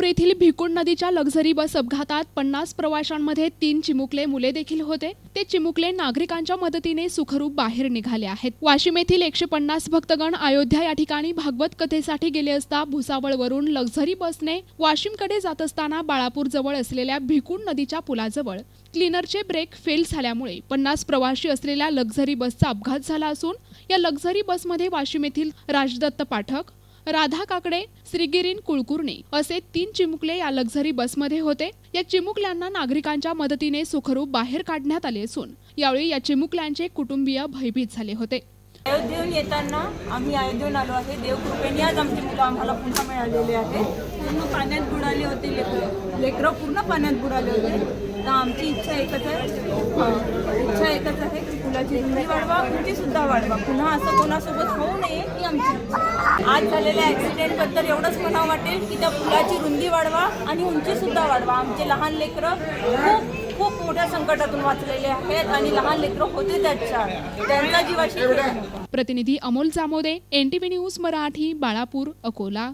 येथील भिकुण नदीच्या लक्झरी बस अपघातात पन्नास प्रवाशांमध्ये तीन चिमुकले मुले देखील होते. ते चिमुकले नागरिकांच्या मदतीने सुखरूप बाहेर निघाले आहेत. वाशिम येथील एकशे पन्नास भक्तगण अयोध्या या ठिकाणी भागवत कथेसाठी गेले असता भुसावळवरून लक्झरी बसने वाशिमकडे जात असताना बाळापूर जवळ असलेल्या भिकुण नदीच्या पुलाजवळ क्लीनरचे ब्रेक फेल झाल्यामुळे पन्नास प्रवाशी असलेल्या लक्झरी बसचा अपघात झाला असून या लक्झरी बसमध्ये वाशिम येथील राजदत्त पाठक राधा काकडे श्रीगिरीन कुळकुर्णी असे तीन चिमुकले या लक्झरी बसमध्ये होते. या चिमुकल्यांना नागरिकांच्या मदतीने सुखरूप बाहेर काढण्यात आले असून यावेळी या चिमुकल्यांचे कुटुंबीय भयभीत झाले होते. अयोध्येहून येताना आम्ही अयोध्येहून आलो आहे. देवकृपेने आज आमची मुलं आम्हाला पुन्हा मिळालेले आहे पूर्ण पाण्यात बुडाले होते लेकरं. लेकरं पूर्ण पाण्यात बुडाले होते. तर आमची इच्छा एकच आहे. इच्छा एकच आहे की फुलाची रुंदी वाढवा उंची सुद्धा वाढवा. पुन्हा असं कोणासोबत होऊ नये ही आमची इच्छा आज झालेल्या ॲक्सिडेंटबद्दल एवढंच मला वाटेल की त्या पुलाची रुंदी वाढवा आणि उंची सुद्धा वाढवा. आमचे लहान लेकरं खूप खूप मोठ्या संकटातून वाचलेले आहेत आणि लहान लेकरं होते त्याच्या. त्यांचा जीवाशी प्रतिनिधी अमोल जामोदे एनटीव्ही न्यूज मराठी बाळापूर अकोला.